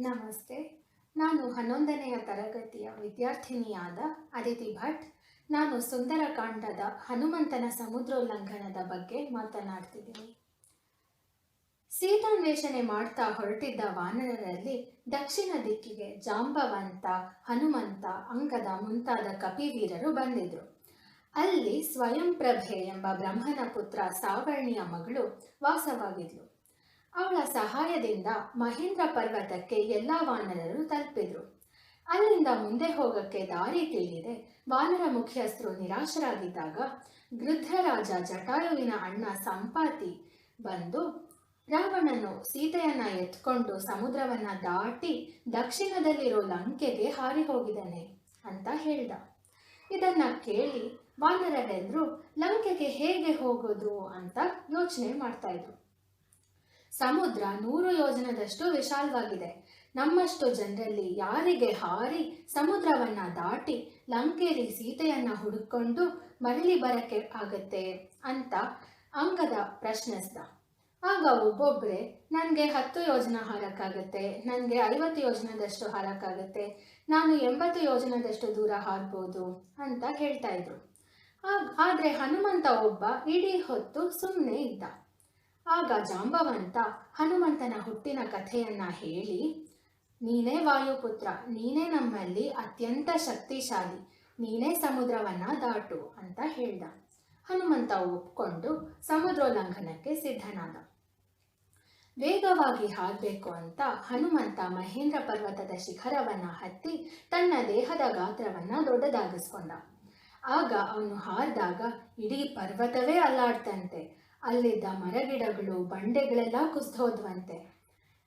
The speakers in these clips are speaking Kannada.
ನಮಸ್ತೆ. ನಾನು ಹನ್ನೊಂದನೆಯ ತರಗತಿಯ ವಿದ್ಯಾರ್ಥಿನಿಯಾದ ಅದಿತಿ ಭಟ್. ನಾನು ಸುಂದರಕಾಂಡದ ಹನುಮಂತನ ಸಮುದ್ರೋಲ್ಲಂಘನದ ಬಗ್ಗೆ ಮಾತನಾಡ್ತಿದ್ದೀನಿ. ಸೀತಾನ್ವೇಷಣೆ ಮಾಡ್ತಾ ಹೊರಟಿದ್ದ ವಾನರರಲ್ಲಿ ದಕ್ಷಿಣ ದಿಕ್ಕಿಗೆ ಜಾಂಬವಂತ, ಹನುಮಂತ ಅಂಗದ ಮುಂತಾದ ಕಪಿವೀರರು ಬಂದಿದ್ರು. ಅಲ್ಲಿ ಸ್ವಯಂಪ್ರಭೆ ಎಂಬ ಬ್ರಹ್ಮನ ಪುತ್ರ ಸಾವರ್ಣಿಯ ಮಗಳು ವಾಸವಾಗಿದ್ಲು. ಅವಳ ಸಹಾಯದಿಂದ ಮಹೇಂದ್ರ ಪರ್ವತಕ್ಕೆ ಎಲ್ಲ ವಾನರರು ತಲುಪಿದ್ರು. ಅಲ್ಲಿಂದ ಮುಂದೆ ಹೋಗಕ್ಕೆ ದಾರಿ ತಿಳಿಯದೆ ವಾನರ ಮುಖ್ಯಸ್ಥರು ನಿರಾಶರಾಗಿದ್ದಾಗ ಗೃಧ್ರರಾಜ ಜಟಾಯುವಿನ ಅಣ್ಣ ಸಂಪಾತಿ ಬಂದು ರಾವಣನು ಸೀತೆಯನ್ನ ಎತ್ಕೊಂಡು ಸಮುದ್ರವನ್ನ ದಾಟಿ ದಕ್ಷಿಣದಲ್ಲಿರೋ ಲಂಕೆಗೆ ಹಾರಿ ಹೋಗಿದ್ದಾನೆ ಅಂತ ಹೇಳ್ದ. ಇದನ್ನ ಕೇಳಿ ವಾನರರೆಲ್ಲರೂ ಲಂಕೆಗೆ ಹೇಗೆ ಹೋಗೋದು ಅಂತ ಯೋಚನೆ ಮಾಡ್ತಾ ಇದ್ರು. ಸಮುದ್ರ ನೂರು ಯೋಜನದಷ್ಟು ವಿಶಾಲವಾಗಿದೆ. ನಮ್ಮಷ್ಟು ಜನರಲ್ಲಿ ಯಾರಿಗೆ ಹಾರಿ ಸಮುದ್ರವನ್ನ ದಾಟಿ ಲಂಕೆಯಲ್ಲಿ ಸೀತೆಯನ್ನ ಹುಡುಕೊಂಡು ಮರಳಿ ಬರಕ್ಕೆ ಆಗತ್ತೆ ಅಂತ ಅಂಗದ ಪ್ರಶ್ನಿಸ್ದ ಆಗ ಒಬ್ಬೊಬ್ಬರೇ ನನಗೆ ಹತ್ತು ಯೋಜನ ಹಾರಕ್ಕಾಗತ್ತೆ, ನನಗೆ ಐವತ್ತು ಯೋಜನದಷ್ಟು ಹಾರಕ್ಕಾಗತ್ತೆ, ನಾನು ಎಂಬತ್ತು ಯೋಜನದಷ್ಟು ದೂರ ಹಾರ್ಬೋದು ಅಂತ ಹೇಳ್ತಾ ಇದ್ರು. ಆದ್ರೆ ಹನುಮಂತ ಒಬ್ಬ ಇಡೀ ಹೊತ್ತು ಸುಮ್ಮನೆ ಇದ್ದ. ಆಗ ಜಾಂಬವಂತ ಹನುಮಂತನ ಹುಟ್ಟಿನ ಕಥೆಯನ್ನ ಹೇಳಿ, ನೀನೇ ವಾಯುಪುತ್ರ, ನೀನೇ ನಮ್ಮಲ್ಲಿ ಅತ್ಯಂತ ಶಕ್ತಿಶಾಲಿ, ನೀನೇ ಸಮುದ್ರವನ್ನ ದಾಟು ಅಂತ ಹೇಳ್ದ. ಹನುಮಂತ ಒಪ್ಕೊಂಡು ಸಮುದ್ರೋಲ್ಲಂಘನಕ್ಕೆ ಸಿದ್ಧನಾದ. ವೇಗವಾಗಿ ಹಾರಬೇಕು ಅಂತ ಹನುಮಂತ ಮಹೇಂದ್ರ ಪರ್ವತದ ಶಿಖರವನ್ನ ಹತ್ತಿ ತನ್ನ ದೇಹದ ಗಾತ್ರವನ್ನ ದೊಡ್ಡದಾಗಿಸ್ಕೊಂಡ. ಆಗ ಅವನು ಹಾರಿದಾಗ ಇಡೀ ಪರ್ವತವೇ ಅಲ್ಲಾಡ್ತಂತೆ ಅಲ್ಲಿದ್ದ ಮರಗಿಡಗಳು, ಬಂಡೆಗಳೆಲ್ಲ ಕುಸಿದೋದ್ವಂತೆ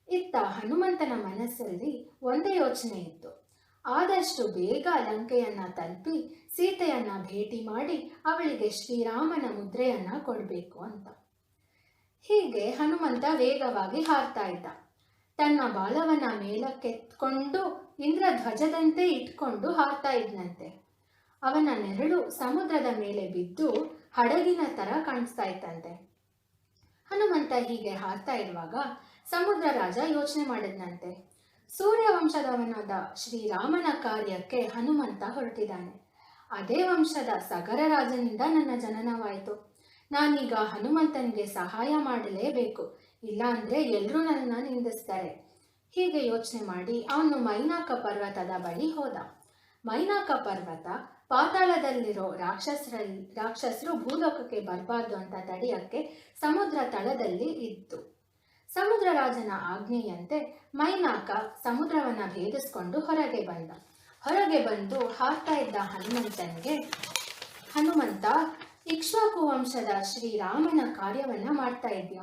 ಇತ್ತ ಹನುಮಂತನ ಮನಸ್ಸಲ್ಲಿ ಒಂದೇ ಯೋಚನೆ ಇತ್ತು. ಆದಷ್ಟು ಬೇಗ ಲಂಕೆಯನ್ನ ತಲುಪಿ ಸೀತೆಯನ್ನ ಭೇಟಿ ಮಾಡಿ ಅವಳಿಗೆ ಶ್ರೀರಾಮನ ಮುದ್ರೆಯನ್ನ ಕೊಡಬೇಕು ಅಂತ. ಹೀಗೆ ಹನುಮಂತ ವೇಗವಾಗಿ ಹಾರ್ತಾ ಇದ್ದ. ತನ್ನ ಬಾಲವನ್ನ ಮೇಲಕ್ಕೆತ್ಕೊಂಡು ಇಂದ್ರಧ್ವಜದಂತೆ ಇಟ್ಕೊಂಡು ಹಾರ್ತಾ ಇದ್ನಂತೆ. ಅವನ ನೆರಳು ಸಮುದ್ರದ ಮೇಲೆ ಬಿದ್ದು ಹಡಗಿನ ತರ ಕಾಣಿಸ್ತಾ ಇತ್ತಂತೆ. ಹನುಮಂತ ಹೀಗೆ ಹಾರ್ತಾ ಇರುವಾಗ ಸಮುದ್ರ ರಾಜ ಯೋಚನೆ ಮಾಡಿದ್ನಂತೆ. ಸೂರ್ಯವಂಶದವನಾದ ಶ್ರೀರಾಮನ ಕಾರ್ಯಕ್ಕೆ ಹನುಮಂತ ಹೊರಟಿದ್ದಾನೆ. ಅದೇ ವಂಶದ ಸಗರ ರಾಜನಿಂದ ನನ್ನ ಜನನವಾಯಿತು. ನಾನೀಗ ಹನುಮಂತನಿಗೆ ಸಹಾಯ ಮಾಡಲೇಬೇಕು. ಇಲ್ಲಾಂದ್ರೆ ಎಲ್ಲರೂ ನನ್ನನ್ನು ನಿಂದಿಸ್ತಾರೆ. ಹೀಗೆ ಯೋಚನೆ ಮಾಡಿ ಅವನು ಮೈನಾಕ ಪರ್ವತದ ಬಳಿ ಹೋದ. ಮೈನಾಕ ಪರ್ವತ ಪಾತಾಳದಲ್ಲಿರೋ ರಾಕ್ಷಸರಲ್ಲಿ ರಾಕ್ಷಸರು ಭೂಲೋಕಕ್ಕೆ ಬರಬಾರ್ದು ಅಂತ ತಡೆಯಕ್ಕೆ ಸಮುದ್ರ ತಳದಲ್ಲಿ ಇತ್ತು ಸಮುದ್ರ ರಾಜನ ಆಜ್ಞೆಯಂತೆ ಮೈನಾಕ ಸಮುದ್ರವನ್ನ ಭೇದಿಸ್ಕೊಂಡು ಹೊರಗೆ ಬಂದ. ಹೊರಗೆ ಬಂದು ಹಾರ್ತಾ ಇದ್ದ ಹನುಮಂತನಿಗೆ, ಹನುಮಂತ, ಇಕ್ಷ್ವಾಕು ವಂಶದ ಶ್ರೀರಾಮನ ಕಾರ್ಯವನ್ನ ಮಾಡ್ತಾ ಇದ್ದ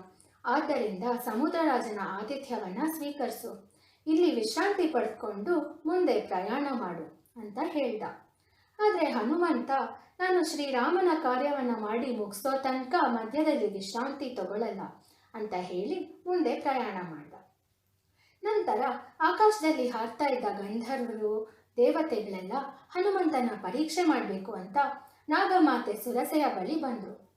ಆದ್ದರಿಂದ ಸಮುದ್ರ ರಾಜನ ಆತಿಥ್ಯವನ್ನ ಸ್ವೀಕರಿಸು. ಇಲ್ಲಿ ವಿಶ್ರಾಂತಿ ಪಡ್ಕೊಂಡು ಮುಂದೆ ಪ್ರಯಾಣ ಮಾಡು, ಅಂತ ಹೇಳ್ದ. ಆದರೆ ಹನುಮಂತ, ನಾನು ಶ್ರೀರಾಮನ ಕಾರ್ಯವನ್ನ ಮಾಡಿ ಮುಗಿಸೋ ತನಕ ಮಧ್ಯದಲ್ಲಿ ವಿಶ್ರಾಂತಿ ತಗೊಳ್ಳಲ್ಲ ಅಂತ ಹೇಳಿ ಮುಂದೆ ಪ್ರಯಾಣ ಮಾಡಿದ. ನಂತರ ಆಕಾಶದಲ್ಲಿ ಹಾರ್ತಾ ಇದ್ದ ಗಂಧರ್ವರು, ದೇವತೆಗಳೆಲ್ಲ ಹನುಮಂತನ ಪರೀಕ್ಷೆ ಮಾಡಬೇಕು ಅಂತ ನಾಗಮಾತೆ ಸುರಸೆಯ ಬಳಿ ಬಂದರು.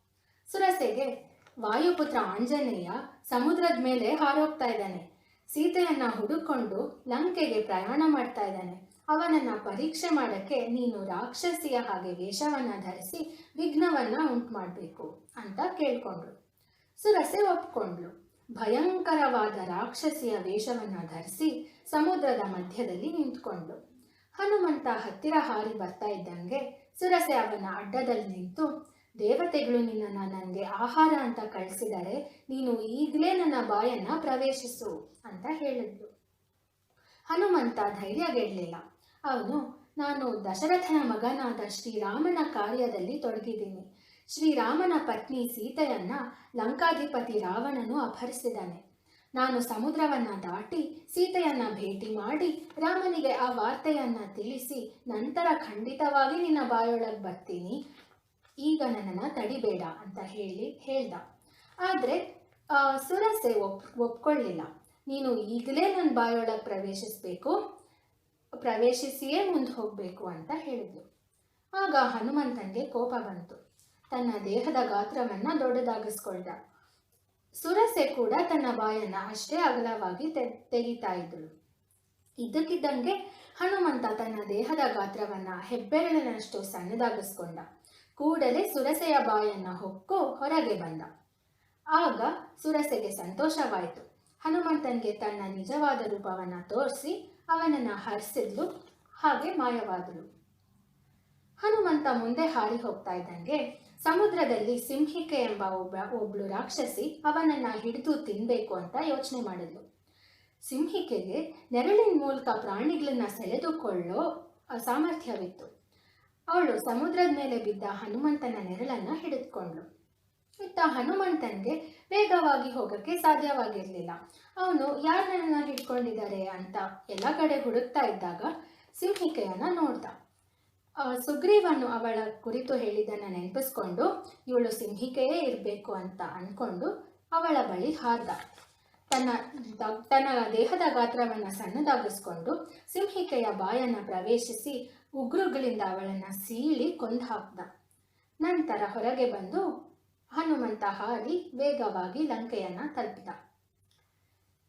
ಸುರಸೆಗೆ, ವಾಯುಪುತ್ರ ಆಂಜನೇಯ ಸಮುದ್ರದ ಮೇಲೆ ಹಾರೋಗ್ತಾ ಇದ್ದಾನೆ. ಸೀತೆಯನ್ನ ಹುಡುಕೊಂಡು ಲಂಕೆಗೆ ಪ್ರಯಾಣ ಮಾಡ್ತಾ ಇದ್ದಾನೆ. ಅವನನ್ನ ಪರೀಕ್ಷೆ ಮಾಡಕ್ಕೆ ನೀನು ರಾಕ್ಷಸಿಯ ಹಾಗೆ ವೇಷವನ್ನ ಧರಿಸಿ ವಿಘ್ನವನ್ನ ಉಂಟು ಮಾಡಬೇಕು ಅಂತ ಕೇಳ್ಕೊಂಡ್ರು. ಸುರಸೆ ಒಪ್ಕೊಂಡ್ಳು. ಭಯಂಕರವಾದ ರಾಕ್ಷಸಿಯ ವೇಷವನ್ನ ಧರಿಸಿ ಸಮುದ್ರದ ಮಧ್ಯದಲ್ಲಿ ನಿಂತ್ಕೊಂಡ್ಳು. ಹನುಮಂತ ಹತ್ತಿರ ಹಾರಿ ಬರ್ತಾ ಇದ್ದಂಗೆ ಸುರಸೆ ಅವನ ಅಡ್ಡದಲ್ಲಿ ನಿಂತು, ದೇವತೆಗಳು ನಿನ್ನನ್ನು ನನಗೆ ಆಹಾರ ಅಂತ ಕಳಿಸಿದರೆ ನೀನು ಈಗಲೇ ನನ್ನ ಬಾಯನ್ನ ಪ್ರವೇಶಿಸು ಅಂತ ಹೇಳಿದ್ಲು. ಹನುಮಂತ ಧೈರ್ಯಗೆಡಲಿಲ್ಲ. ಅವನು ನಾನು ದಶರಥನ ಮಗನಾದ ಶ್ರೀರಾಮನ ಕಾರ್ಯದಲ್ಲಿ ತೊಡಗಿದ್ದೀನಿ. ಶ್ರೀರಾಮನ ಪತ್ನಿ ಸೀತೆಯನ್ನ ಲಂಕಾಧಿಪತಿ ರಾವಣನು ಅಪಹರಿಸಿದ್ದಾನೆ. ನಾನು ಸಮುದ್ರವನ್ನ ದಾಟಿ ಸೀತೆಯನ್ನ ಭೇಟಿ ಮಾಡಿ ರಾಮನಿಗೆ ಆ ವಾರ್ತೆಯನ್ನ ತಿಳಿಸಿ ನಂತರ ಖಂಡಿತವಾಗಿ ನಿನ್ನ ಬಾಯೊಳಗೆ ಬರ್ತೀನಿ. ಈಗ ನನ್ನನ್ನು ತಡಿಬೇಡ ಅಂತ ಹೇಳಿ ಹೇಳ್ದ. ಆದರೆ ಸುರಸೆ ಒಪ್, ಒಪ್ಕೊಳ್ಳಿಲ್ಲ. ನೀನು ಈಗಲೇ ನನ್ನ ಬಾಯೊಳಗೆ ಪ್ರವೇಶಿಸಬೇಕು. ಪ್ರವೇಶಿಸಿಯೇ ಮುಂದೆ ಹೋಗಬೇಕು ಅಂತ ಹೇಳಿದ್ಲು. ಆಗ ಹನುಮಂತನಿಗೆ ಕೋಪ ಬಂತು. ತನ್ನ ದೇಹದ ಗಾತ್ರವನ್ನು ದೊಡ್ಡದಾಗಿಸ್ಕೊಳ್ದ. ಸುರಸೆ ಕೂಡ ತನ್ನ ಬಾಯನ್ನ ಅಷ್ಟೇ ಅಗಲವಾಗಿ ತೆ ತೆಗಿತಾ ಇದ್ದಳು ಇದ್ದಕ್ಕಿದ್ದಂಗೆ ಹನುಮಂತ ತನ್ನ ದೇಹದ ಗಾತ್ರವನ್ನ ಹೆಬ್ಬೆರಳಿನಷ್ಟು ಸಣ್ಣದಾಗಿಸ್ಕೊಂಡ. ಕೂಡಲೇ ಸುರಸೆಯ ಬಾಯನ್ನ ಹೊಕ್ಕು ಹೊರಗೆ ಬಂದ. ಆಗ ಸುರಸೆಗೆ ಸಂತೋಷವಾಯಿತು. ಹನುಮಂತನಿಗೆ ತನ್ನ ನಿಜವಾದ ರೂಪವನ್ನ ತೋರಿಸಿ ಅವನನ್ನ ಹರಿಸಿದ್ಲು, ಹಾಗೆ ಮಾಯವಾದಳು. ಹನುಮಂತ ಮುಂದೆ ಹಾರಿ ಹೋಗ್ತಾ ಇದ್ದಂಗೆ ಸಮುದ್ರದಲ್ಲಿ ಸಿಂಹಿಕೆ ಎಂಬ ಒಬ್ಬ, ಒಬ್ಳು ರಾಕ್ಷಸಿ ಅವನನ್ನ ಹಿಡಿದು ತಿನ್ಬೇಕು ಅಂತ ಯೋಚನೆ ಮಾಡಿದ್ಲು. ಸಿಂಹಿಕೆಗೆ ನೆರಳಿನ ಮೂಲಕ ಪ್ರಾಣಿಗಳನ್ನ ಸೆಳೆದುಕೊಳ್ಳೋ ಸಾಮರ್ಥ್ಯವಿತ್ತು ಅವಳು ಸಮುದ್ರದ ಮೇಲೆ ಬಿದ್ದ ಹನುಮಂತನ ನೆರಳನ್ನ ಹಿಡಿದುಕೊಂಡ್ಳು. ಇತ್ತ ಹನುಮಂತನಿಗೆ ವೇಗವಾಗಿ ಹೋಗಕ್ಕೆ ಸಾಧ್ಯವಾಗಿರಲಿಲ್ಲ. ಅವನು ಯಾರನ್ನ ಹಿಡ್ಕೊಂಡಿದ್ದಾರೆ ಅಂತ ಎಲ್ಲ ಕಡೆ ಹುಡುಕ್ತಾ ಇದ್ದಾಗ ಸಿಂಹಿಕೆಯನ್ನ ನೋಡ್ದ. ಸುಗ್ರೀವನು ಅವಳ ಕುರಿತು ಹೇಳಿದ್ದನ್ನು ನೆನಪಿಸ್ಕೊಂಡು, ಇವಳು ಸಿಂಹಿಕೆಯೇ ಇರಬೇಕು ಅಂತ ಅಂದ್ಕೊಂಡು ಅವಳ ಬಳಿ ಹಾರ್ದ. ತನ್ನ ತನ್ನ ದೇಹದ ಗಾತ್ರವನ್ನ ಸಣ್ಣದಾಗಿಸ್ಕೊಂಡು ಸಿಂಹಿಕೆಯ ಬಾಯನ್ನ ಪ್ರವೇಶಿಸಿ ಉಗ್ರುಗಳಿಂದ ಅವಳನ್ನ ಸೀಳಿ ಕೊಂದು ಹಾಕ್ದ. ನಂತರ ಹೊರಗೆ ಬಂದು ಹನುಮಂತ ಹಾರಿ ವೇಗವಾಗಿ ಲಂಕೆಯನ್ನು ತಲುಪಿದ.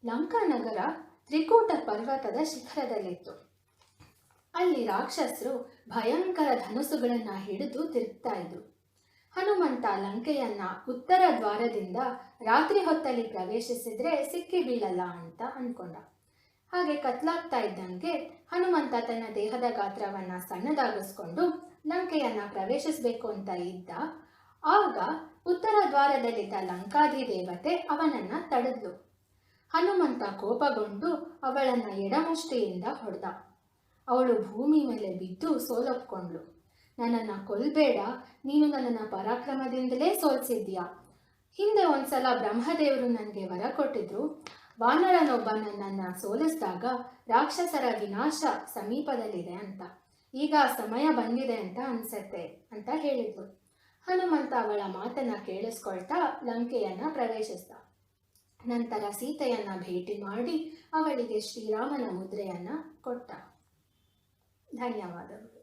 ಲಂಕಾ ನಗರ ತ್ರಿಕೂಟ ಪರ್ವತದ ಶಿಖರದಲ್ಲಿತ್ತು. ಅಲ್ಲಿ ರಾಕ್ಷಸರು ಭಯಂಕರ ಧನುಸುಗಳನ್ನ ಹಿಡಿದು ತಿರುಗ್ತಾ ಇದ್ರು. ಹನುಮಂತ ಲಂಕೆಯನ್ನ ಉತ್ತರ ದ್ವಾರದಿಂದ ರಾತ್ರಿ ಹೊತ್ತಲ್ಲಿ ಪ್ರವೇಶಿಸಿದ್ರೆ ಸಿಕ್ಕಿ ಬೀಳಲ್ಲ ಅಂತ ಅನ್ಕೊಂಡ. ಹಾಗೆ ಕತ್ಲಾಗ್ತಾ ಇದ್ದಂಗೆ ಹನುಮಂತ ತನ್ನ ದೇಹದ ಗಾತ್ರವನ್ನ ಸಣ್ಣದಾಗಿಸ್ಕೊಂಡು ಲಂಕೆಯನ್ನ ಪ್ರವೇಶಿಸಬೇಕು ಅಂತ ಇದ್ದ. ಆಗ ಉತ್ತರ ದ್ವಾರದಲ್ಲಿದ್ದ ಲಂಕಾದಿ ದೇವತೆ ಅವನನ್ನ ತಡೆದ್ಲು. ಹನುಮಂತ ಕೋಪಗೊಂಡು ಅವಳನ್ನ ಎಡಮುಷ್ಟಿಯಿಂದ ಹೊಡೆದ. ಅವಳು ಭೂಮಿ ಮೇಲೆ ಬಿದ್ದು ಸೋಲೊಪ್ಕೊಂಡ್ಳು. ನನ್ನನ್ನು ಕೊಲ್ಬೇಡ, ನೀನು ನನ್ನನ್ನು ಪರಾಕ್ರಮದಿಂದಲೇ ಸೋಲ್ಸಿದ್ಯಾ ಹಿಂದೆ ಒಂದ್ಸಲ ಬ್ರಹ್ಮದೇವರು ನನಗೆ ವರ ಕೊಟ್ಟಿದ್ರು. ವಾನರನೊಬ್ಬ ನನ್ನನ್ನು ಸೋಲಿಸಿದಾಗ ರಾಕ್ಷಸರ ವಿನಾಶ ಸಮೀಪದಲ್ಲಿದೆ ಅಂತ. ಈಗ ಸಮಯ ಬಂದಿದೆ ಅಂತ ಅನ್ಸತ್ತೆ ಅಂತ ಹೇಳಿದ್ಲು ಹನುಮಂತ ಅವಳ ಮಾತನ್ನ ಕೇಳಿಸ್ಕೊಳ್ತಾ ಲಂಕೆಯನ್ನ ಪ್ರವೇಶಿಸಿದ. ನಂತರ ಸೀತೆಯನ್ನ ಭೇಟಿ ಮಾಡಿ ಅವಳಿಗೆ ಶ್ರೀರಾಮನ ಮುದ್ರೆಯನ್ನ ಕೊಟ್ಟ. ಧನ್ಯವಾದಗಳು.